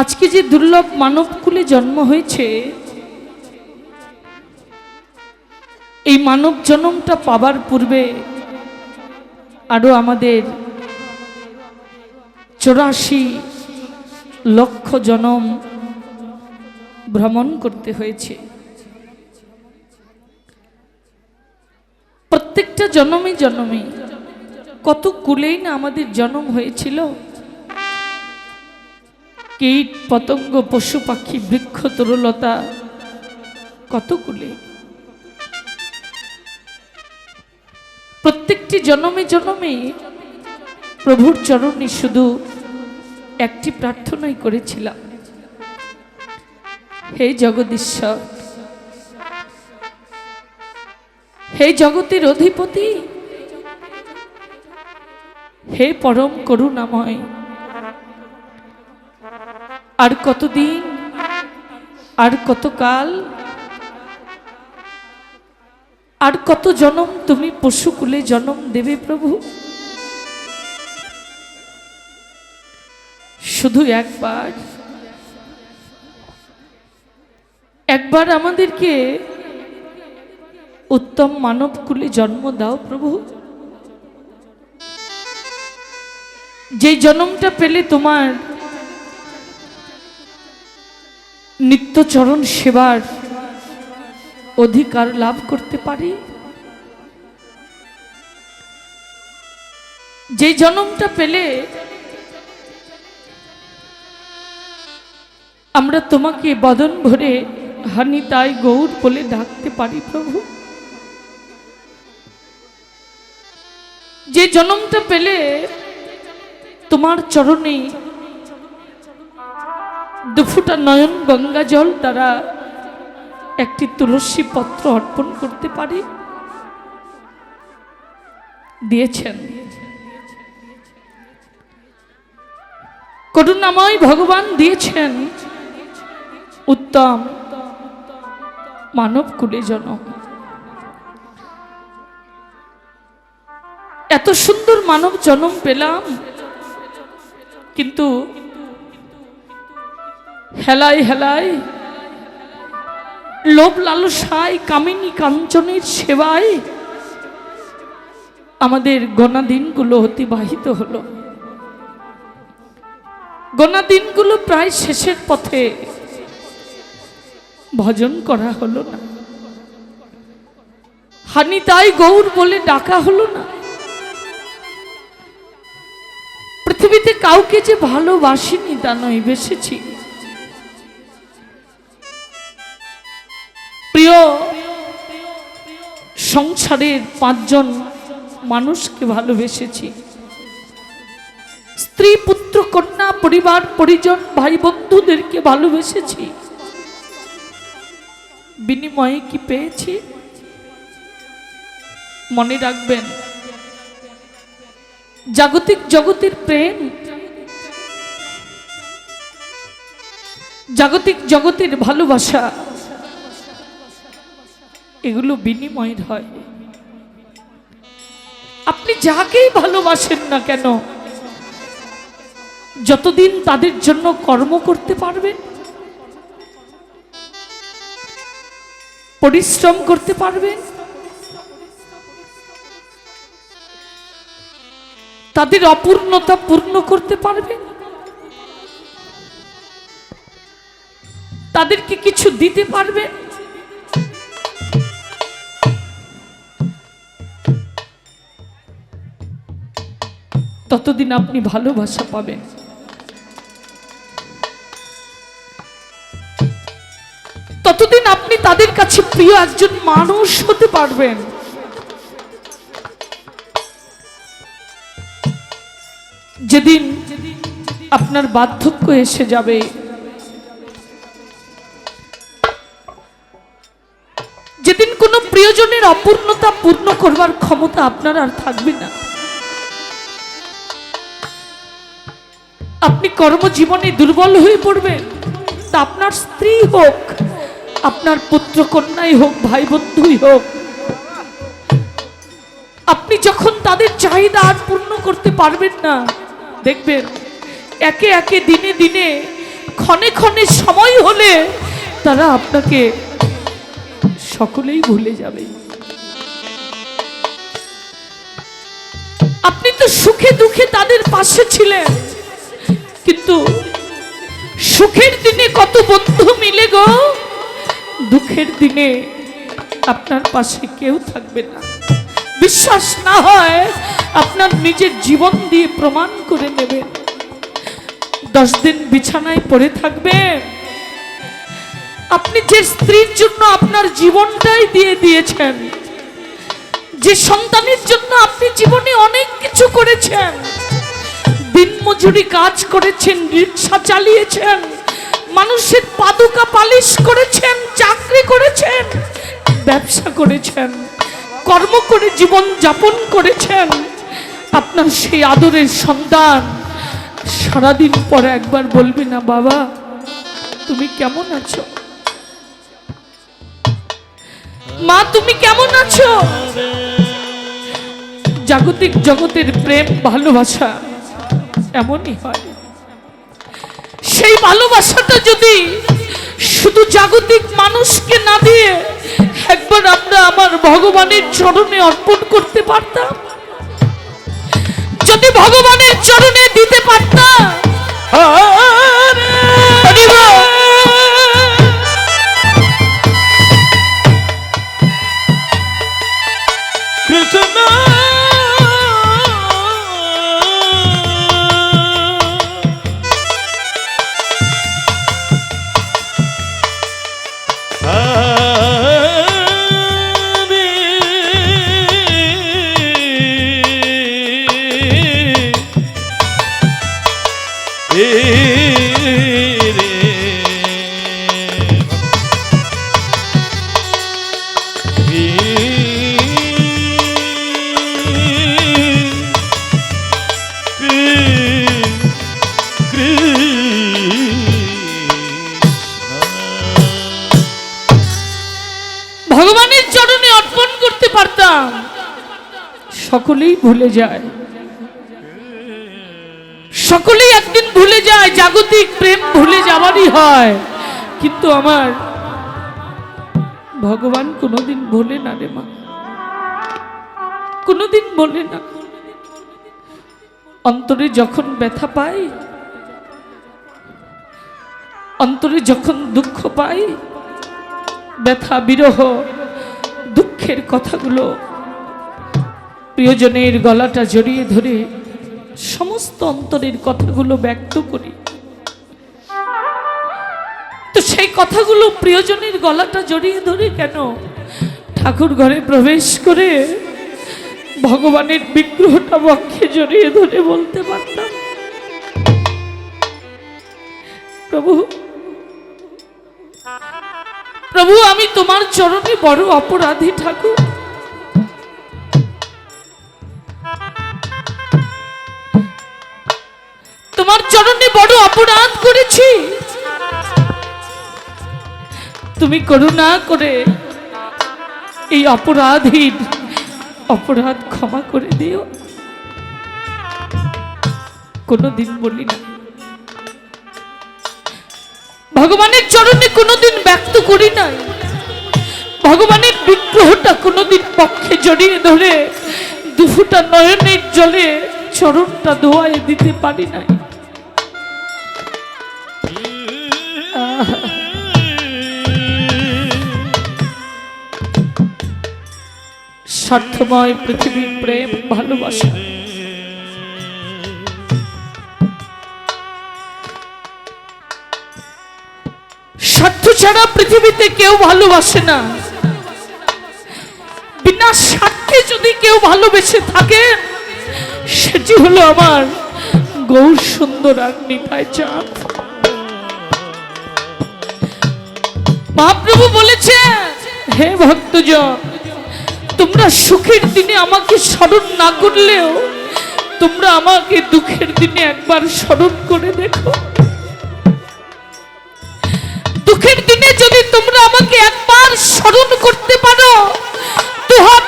আজকে যে দুর্লভ মানবকুলে জন্ম হয়েছে, এই মানব জন্মটা পাবার পূর্বে আরও আমাদের চৌরাশি লক্ষ জনম ভ্রমণ করতে হয়েছে। প্রত্যেকটা জন্মে জন্মে কত কুলেই না আমাদের জন্ম হয়েছিল কীট, পতঙ্গ, পশু, পাখি, বৃক্ষ, তরুলতা, কতগুলি? প্রত্যেকটি জন্মে জন্মে প্রভুর চরণে শুধু একটি প্রার্থনাই করেছিলাম। হে জগদীশ্বর, হে জগতের অধিপতি, হে পরম করুণাময় আর কতদিন, আর কতকাল, আর কত জনম তুমি পশুকুলে জনম দেবে প্রভু? শুধু একবার। একবার আমাদেরকে উত্তম মানবকুলে জন্ম দাও প্রভু। যে জন্মটা পেলে তোমার নিত্যচরণ সেবার অধিকার লাভ করতে পারি? যে জন্মটা পেলে আমরা তোমাকে বদন ভরে হানি তাই গৌর বলে ডাকতে পারি প্রভু। যে জন্মটা পেলে তোমার চরণে দুফুটা নয়ন গঙ্গা জল দ্বারা একটি তুলসী পত্র অর্পণ করতে পারি। দিয়েছেন। করুণাময় ভগবান দিয়েছেন উত্তম মানব কুলে জনম এত সুন্দর মানব জন্ম পেলাম, কিন্তু হেলায় হেলাই, লোভ লালসায় কামিনী কাঞ্চনের সেবায় আমাদের গোনা দিনগুলো অতিবাহিত হলো। গোনা দিনগুলো প্রায় শেষের পথে ভজন করা হলো না। হানি তাই গৌর বলে ডাকা হলো না। পৃথিবীতে কাউকে যে ভালোবাসিনি তা নয়, বেসেছি। প্রিয় সংসারের পাঁচজন মানুষকে ভালোবেসেছি। স্ত্রী, পুত্র, কন্যা, পরিবার, পরিজন, ভাই, বন্ধুদেরকে ভালোবেসেছি। বিনিময়ে কি পেয়েছি? মনে রাখবেন, জাগতিক জগতের প্রেম, জাগতিক জগতের ভালোবাসা এগুলো বিনিময়ের হয়। আপনি যাকেই ভালোবাসেন না কেন, যতদিন তাদের জন্য কর্ম করতে পারবেন, পরিশ্রম করতে পারবেন, তাদের অপূর্ণতা পূর্ণ করতে পারবেন, তাদেরকে কিছু দিতে পারবেন ততদিন আপনি ভালোবাসা পাবেন। ততদিন আপনি তাদের কাছে প্রিয় একজন মানুষ হতে পারবেন। যেদিন আপনার বার্ধক্য এসে যাবে, যেদিন কোনো প্রিয়জনের অপূর্ণতা পূর্ণ করবার ক্ষমতা আপনার আর থাকবে না। আপনি কর্মজীবনে দুর্বল হয়ে পড়বেন। তা আপনার স্ত্রী হোক, আপনার পুত্র কন্যাই হোক ভাই বন্ধুই হোক, আপনি যখন তাদের চাহিদা আর পূর্ণ করতে পারবেন না, দেখবেন একে একে দিনে দিনে, ক্ষণে ক্ষণে সময় হলে তারা আপনাকে সকলেই ভুলে যাবে। আপনি তো সুখে দুঃখে তাদের পাশে ছিলেন। কিন্তু সুখের দিনে কত বন্ধু মিলে গো? দুঃখের দিনে আপনার পাশে কেউ থাকবে না। বিশ্বাস না হয় আপনার নিজের জীবন দিয়ে প্রমাণ করে নেবেন। দশ দিন বিছানায় পড়ে থাকবেন। আপনি যে স্ত্রীর জন্য আপনার জীবনটাই দিয়ে দিয়েছেন, যে সন্তানের জন্য আপনি জীবনে অনেক কিছু করেছেন দিনমজুরি কাজ করেছেন, রিক্সা চালিয়েছেন, মানুষের পাদুকা পালিশ করেছেন, চাকরি করেছেন, ব্যবসা করেছেন, কর্ম করে জীবন যাপন করেছেন। আপনার সেই আদরের সন্তান সারাদিন পরে একবার বলবি, না বাবা, তুমি কেমন আছো? মা, তুমি কেমন আছো? জাগতিক জগতের প্রেম, ভালোবাসা। এমনই হয়। সেই ভালোবাসাটা যদি শুধু জাগতিক মানুষকে না দিয়ে একবার আমরা আমার ভগবানের চরণে অর্পণ করতে পারতাম? যদি ভগবানের চরণে দিতে পারতাম? সকলেই ভুলে যায়। সকলেই একদিন ভুলে যায়, জাগতিক প্রেম ভুলে যাওয়ারই হয়। কিন্তু আমার ভগবান কোনোদিন ভোলে না রে মা। কোনোদিন বলে না। অন্তরে যখন ব্যথা পাই, অন্তরে যখন দুঃখ পাই, ব্যথা, বিরহ, দুঃখের কথাগুলো প্রিয়জনের গলাটা জড়িয়ে ধরে সমস্ত অন্তরের কথাগুলো ব্যক্ত করি। তো সেই কথাগুলো প্রিয়জনের গলাটা জড়িয়ে ধরে কেন? ঠাকুর ঘরে প্রবেশ করে ভগবানের বিগ্রহটা বক্ষে জড়িয়ে ধরে বলতে পারতাম। প্রভু প্রভু, আমি তোমার চরণে বড় অপরাধী ঠাকুর। তোমার চরণে বড় অপরাধ করেছি। তুমি করুণা করে এই অপরাধীর অপরাধ ক্ষমা করে দিও। কোনোদিন বলি না। ভগবানের চরণে কোনোদিন ব্যক্ত করি নাই। ভগবানের বিগ্রহটা কোনোদিন পক্ষে জড়িয়ে ধরে দুফুটা নয়নের জলে চরণটা ধোয়ায় দিতে পারি নাই। স্বার্থময় পৃথিবীর প্রেম, ভালোবাসা। স্বার্থ ছাড়া পৃথিবীতে কেউ ভালোবাসে না। বিনা স্বার্থে যদি কেউ ভালোবেসে থাকে সেটি হলো আমার গৌর সুন্দর আর নিতাই চাঁদ। মহাপ্রভু বলেছে, হে ভক্তজন তোমরা সুখের দিনে আমাকে স্মরণ না করলেও তোমরা আমাকে দুঃখের দিনে একবার স্মরণ করে দেখো। দুঃখের দিনে যদি তোমরা আমাকে একবার স্মরণ করতে পারো তো হাত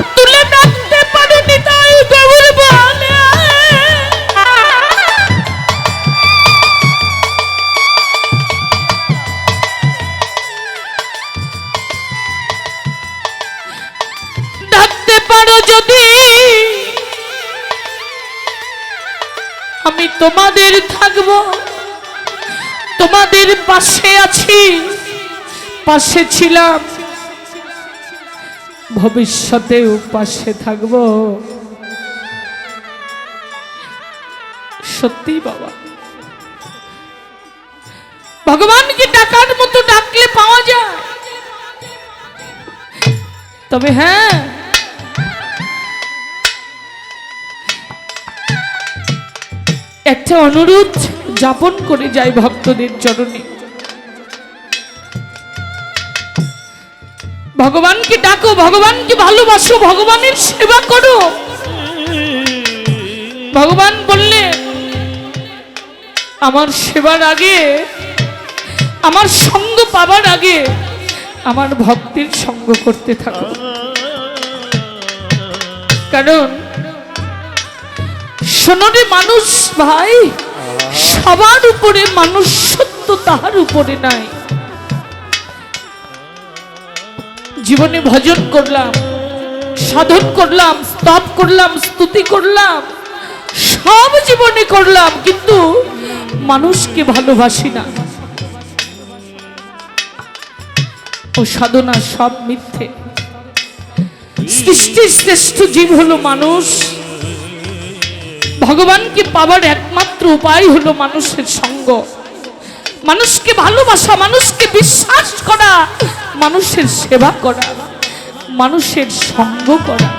যদি আমি তোমাদের থাকব, তোমাদের পাশে আছি, পাশে ছিলাম, ভবিষ্যতেও পাশে থাকব। সত্যি বাবা, ভগবানকে ডাকার মতো ডাকলে পাওয়া যায়। তবে হ্যাঁ একটা অনুরোধ যাপন করে যায় ভক্তদের চরণে। ভগবানকে ডাকো, ভগবানকে ভালোবাসো, ভগবানের সেবা করো। ভগবান বললে আমার সেবার আগে, আমার সঙ্গ পাবার আগে আমার ভক্তির সঙ্গ করতে থাকো। কারণ সোনরে মানুষ ভাই? সবার উপরে মানুষ সত্য তাহার উপরে নাই। জীবনে ভজন করলাম, সাধন করলাম, স্তব করলাম, স্তুতি করলাম, সব জীবনে করলাম, কিন্তু মানুষকে ভালোবাসি না। ও সাধনা সব মিথ্যে। সৃষ্টির শ্রেষ্ঠ জীব হলো মানুষ। ভগবানকে পাওয়ার একমাত্র উপায় হলো মানুষের সঙ্গ। মানুষকে ভালোবাসা, মানুষকে বিশ্বাস করা, মানুষের সেবা করা, মানুষের সঙ্গ করা।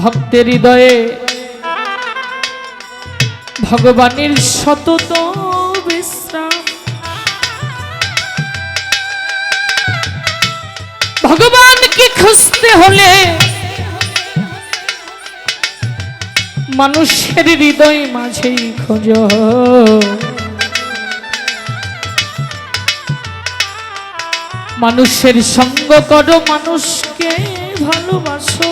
ভক্তের হৃদয়ে ভগবানের সতত বিশ্রাম। ভগবানকে খুঁজতে হলে মানুষের হৃদয় মাঝেই খোঁজ। মানুষের সঙ্গ করো মানুষকে ভালোবাসো।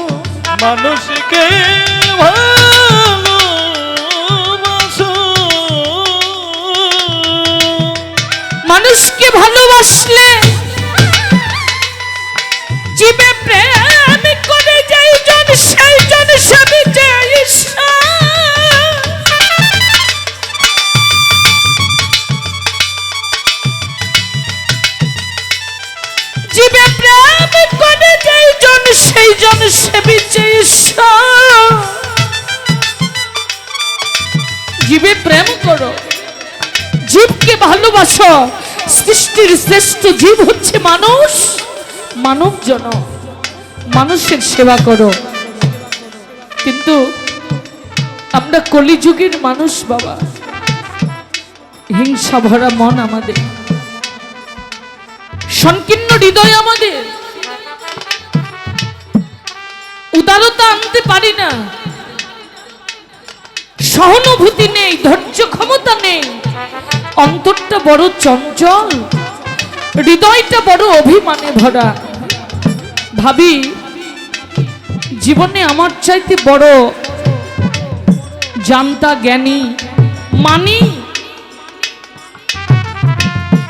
মানুষকে ভালোবাসো। মানুষকে ভালোবাসলে শ্রেষ্ঠ জীব হচ্ছে মানুষ। মানব জন মানুষের সেবা করো। কিন্তু আমরা কলিযুগের মানুষ বাবা। হিংসা ভরা মন আমাদের। সংকীর্ণ হৃদয় আমাদের। উদারতা আনতে পারি না। সহানুভূতি নেই, ধৈর্য ক্ষমতা নেই। অন্তরটা বড় চঞ্চল। হৃদয়টা বড় অভিমানে ভরা। ভাবি, জীবনে আমার চাইতে বড় জানতা জ্ঞানী মানি?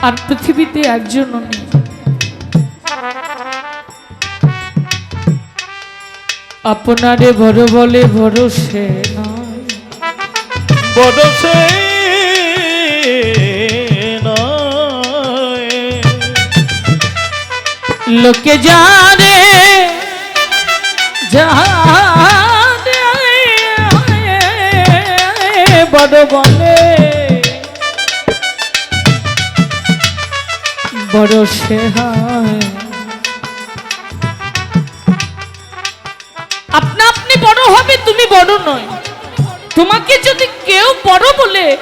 আর পৃথিবীতে একজন আপনারে বড় বলে বড় নয়। বড় সে লোকে জানে বড় বলে। বড় সে আপনা আপনি বড় হবে, তুমি বড় নয়। তোমাকে যদি কেউ বড় বলে,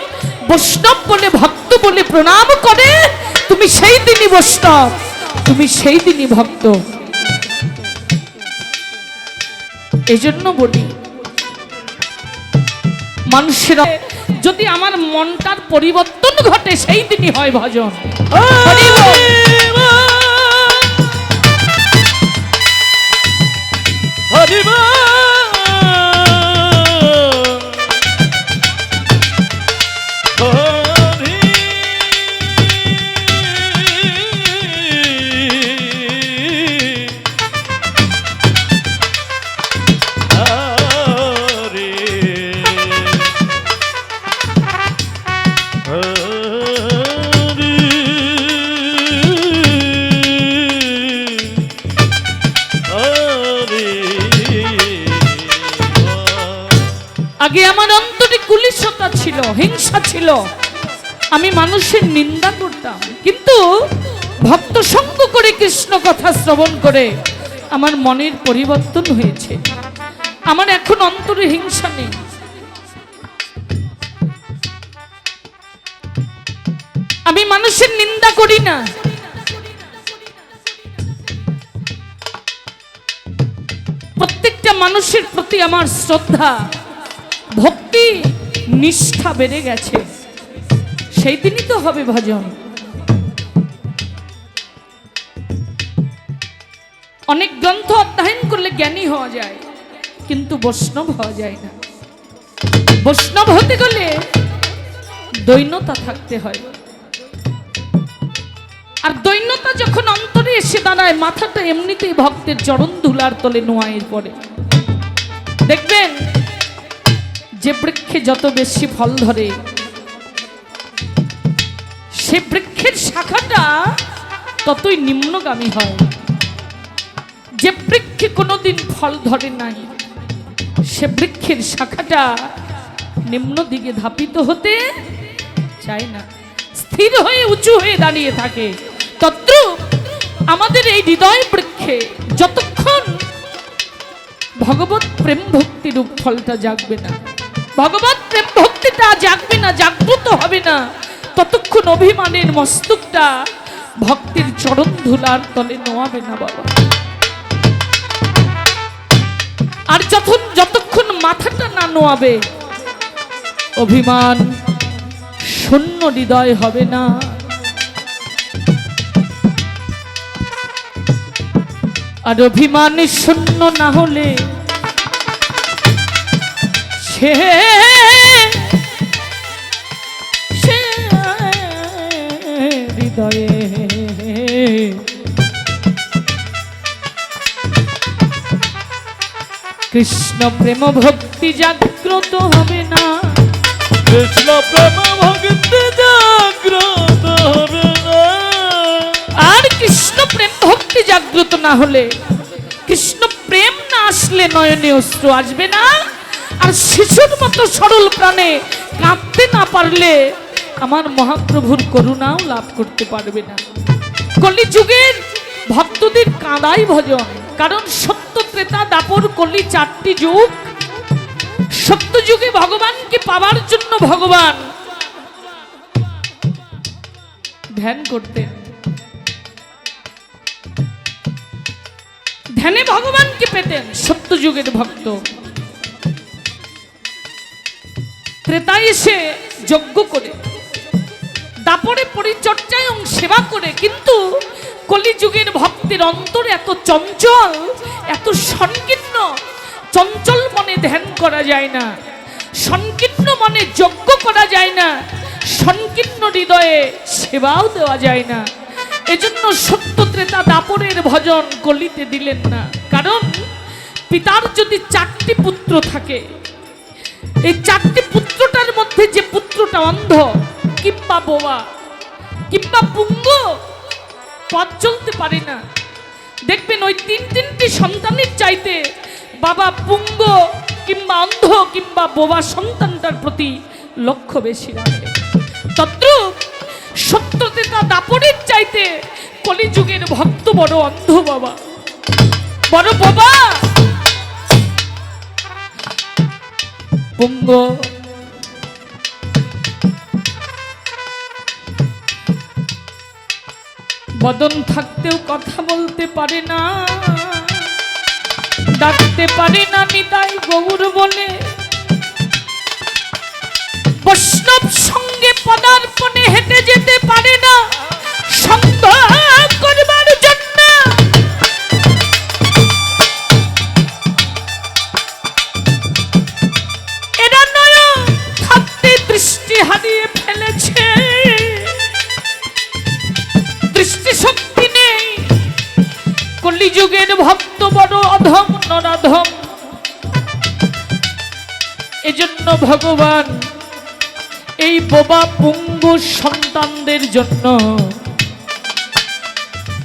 বৈষ্ণব বলে, ভক্ত বলে প্রণাম করে, তুমি সেই দিনই বৈষ্ণব। তুমি সেই দিনই ভক্ত। এজন্য বলি, মানুষের, যদি আমার মনটার পরিবর্তন ঘটে, সেই দিনই হয় ভজন। হরিব শ্রবণ করে আমার মনের পরিবর্তন হয়েছে। আমার এখন অন্তরে হিংসা নেই। আমি মানুষের নিন্দা করি না। প্রত্যেকটা মানুষের প্রতি আমার শ্রদ্ধা, ভক্তি, নিষ্ঠা বেড়ে গেছে। সেই দিনই তো হবে ভজন। অনেক গ্রন্থ অধ্যয়ন করলে জ্ঞানী হওয়া যায়, কিন্তু বৈষ্ণব হওয়া যায় না। বৈষ্ণব হতে গেলে দৈন্যতা থাকতে হয়। আর দৈন্যতা যখন অন্তরে এসে দাঁড়ায়, মাথাটা এমনিতেই ভক্তের চরণ ধুলার তলে নোয়াইয়ের পরে। দেখবেন, যে বৃক্ষে যত বেশি ফল ধরে, সে বৃক্ষের শাখাটা ততই নিম্নগামী হয়। যে বৃক্ষে কোনোদিন ফল ধরে নাই, সে বৃক্ষের শাখাটা নিম্ন দিকে ধাপিত হতে চায় না। স্থির হয়ে উঁচু হয়ে দাঁড়িয়ে থাকে। তত্র আমাদের এই হৃদয় বৃক্ষে যতক্ষণ ভগবত প্রেম ভক্তি রূপ ফলটা জাগবে না ভগবত প্রেম ভক্তিটা জাগবে না, জাগ্রত হবে না, ততক্ষণ অভিমানের মস্তকটা ভক্তির চরণ ধুলার তলে নোয়াবে না বাবা। আর যখন যতক্ষণ মাথাটা না নোয়াবে, অভিমান শূন্য হৃদয় হবে না। আর অভিমান শূন্য না হলে সে হৃদয়ে কৃষ্ণ প্রেম ভক্তি জাগ্রত হবে না। কৃষ্ণ প্রেম ভক্তি জাগ্রত হবে না। আর কৃষ্ণ প্রেম ভক্তি জাগ্রত না হলে কৃষ্ণ প্রেম না আসলে নয়নে অস্ত্র আসবে না। আর শিশুর মতো সরল প্রাণে কাঁদতে না পারলে আমার মহাপ্রভুর করুণাও লাভ করতে পারবে না। কলিযুগের ভক্তদের কাঁদাই ভজন। কারণ সত্য ত্রেতা দাপর কলি চারটি যুগ। সত্য যুগে ভগবানকে পাওয়ার জন্য ভগবান। ধ্যান করতেন ধ্যানে ভগবানকে পেতেন সত্য যুগের ভক্ত। ত্রেতায় এসে যজ্ঞ করে। দাপরে পরিচর্যায় এবং সেবা করে, কিন্তু কলিযুগের ভক্তের অন্তর এত চঞ্চল, এত সংকীর্ণ, চঞ্চল মনে ধ্যান করা যায় না। সংকীর্ণ মনে যজ্ঞ করা যায় না। সংকীর্ণ হৃদয়ে সেবাও দেওয়া যায় না। এজন্য সত্য ত্রেতা দাপরের ভজন কলিতে দিলেন না। কারণ পিতার যদি চারটি পুত্র থাকে, এই চারটি পুত্রটার মধ্যে যে পুত্রটা অন্ধ, কিংবা বোবা, কিংবা পুঙ্গ পথ চলতে পারে না। দেখবেন ওই তিন তিনটি সন্তানের চাইতে বাবা পুঙ্গ কিংবা অন্ধ কিংবা বোবা সন্তানটার প্রতি লক্ষ্য বেশি রাখে। তদ্রুপ সত্যতেতা দাপরের চাইতে কলিযুগের ভক্ত বড় অন্ধ বাবা। বড় বাবা! পুঙ্গ বদন থাকতেও কথা বলতে পারে না। ডাকতে পারে না নিতাই গৌর বলে। বৈষ্ণব সঙ্গে পদার্পণে হেঁটে যেতে পারে না। অধম নরাধম। এজন্য ভগবান এই বোবা পুঙ্গু সন্তানদের জন্য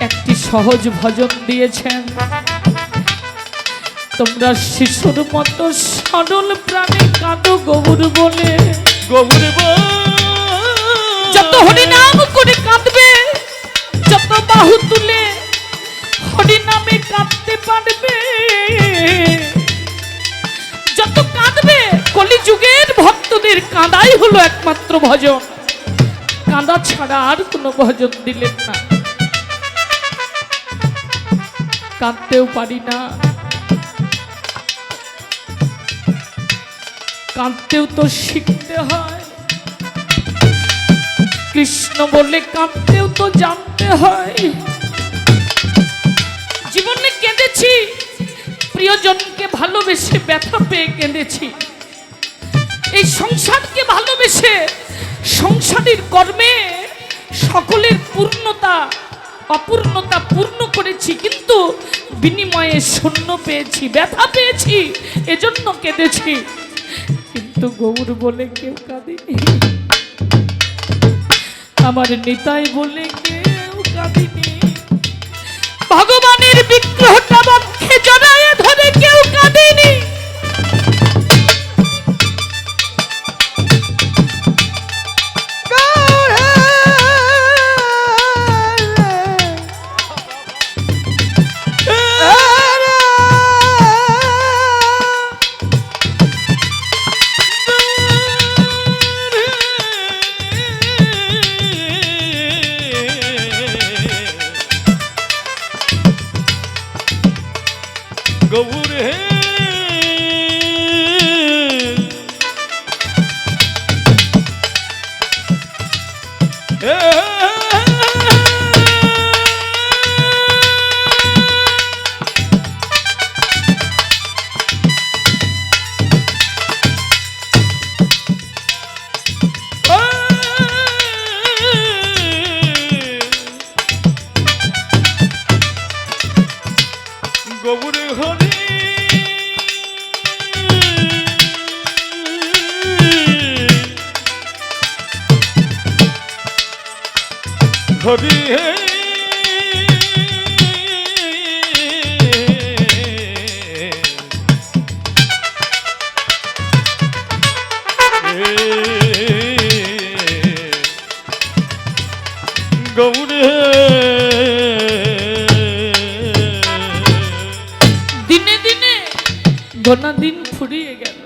একটি সহজ ভজন দিয়েছেন। তোমরা শিশুর মতো সরল প্রাণী কাঁদো গৌর বলে। গৌর যত হরিনাম করে কাঁদবে যত বাহু তুলে হরিনামে কাঁদতে পারবে। যত কাঁদবে, কলিযুগের ভক্তদের কাঁদাই হলো একমাত্র ভজন। কাঁদা ছাড়া আর কোনো ভজন দিলেন না। কাঁদতেও পারি না। কাঁদতেও তো শিখতে হয়। কৃষ্ণ বলে কাঁদতেও তো জানতে হয়। কেঁদেছি প্রিয়জনকে ভালোবেসে ব্যথা পেয়ে কেঁদেছি। এই সংসারকে ভালোবেসে সংসারের কর্মে সকলের পূর্ণতা, অপূর্ণতা পূর্ণ করেছি, কিন্তু বিনিময়ে শূন্য পেয়েছি, ব্যথা পেয়েছি, এজন্য কেঁদেছি। কিন্তু গৌর বলে কেউ কাঁদেনি আমার নিতাই বলে কেউ কাঁদিনি গৌর। দিনে দিনে গোনা দিন ফুরিয়ে গেল।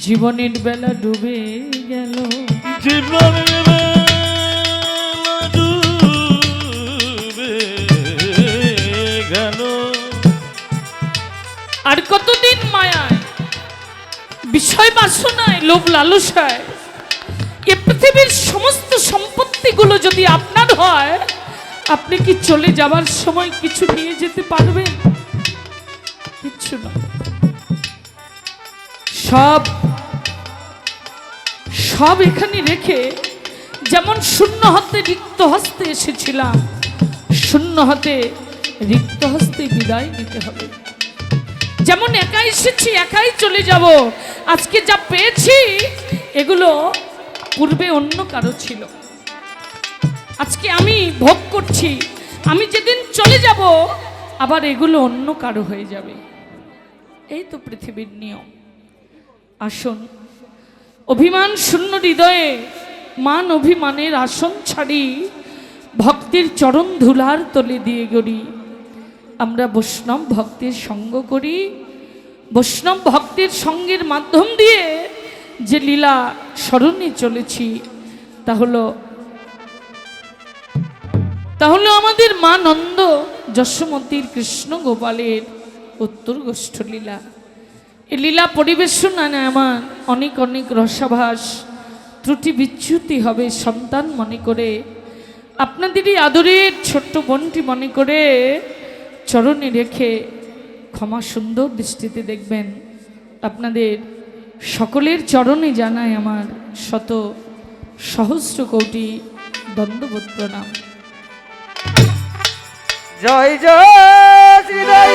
জীবনের বেলা ডুবে গেল। জীবনের বেলা ডুবে গেল। আর কতদিন মায়ায় বিষয় বাসনায় লোভ লালসায় পৃথিবীর সমস্ত সম্পত্তিগুলো যদি আপনার হয়, আপনি কি চলে যাবার সময় কিছু নিয়ে যেতে পারবেন? কিচ্ছু না। সব সব এখানে রেখে যেমন শূন্য হাতে রিক্ত হস্তে এসেছিলাম, শূন্য হাতে রিক্ত হস্তে বিদায় নিতে হবে। যেমন একাই এসেছি, একাই চলে যাব। আজকে যা পেয়েছি, এগুলো পূর্বে অন্য কারও ছিল। আজকে আমি ভোগ করছি। আমি যেদিন চলে যাব, আবার এগুলো অন্য কারও হয়ে যাবে। এই তো পৃথিবীর নিয়ম। আসুন, অভিমান শূন্য হৃদয়ে, মান অভিমানের আসন ছাড়ি, ভক্তির চরণ ধুলার তলে দিয়ে গড়ি। আমরা বৈষ্ণব ভক্তির সঙ্গ করি। বৈষ্ণব ভক্তির সঙ্গের মাধ্যম দিয়ে যে লীলা স্মরণে চলেছি, তা হলো তা হলো আমাদের মা নন্দ যশোমতীর কৃষ্ণ গোপালের উত্তর গোষ্ঠ লীলা। এই লীলা পরিবেশন পরিবেশনায় আমার অনেক অনেক রসাভাস, ত্রুটি বিচ্যুতি হবে সন্তান মনে করে। আপনাদেরই আদরের ছোট্ট বোনটি মনে করে চরণে রেখে ক্ষমা সুন্দর দৃষ্টিতে দেখবেন আপনাদের সকলের চরণে জানায় আমার শত সহস্র কোটি দণ্ডবোধ প্রণাম। জয় জয় শ্রী জয়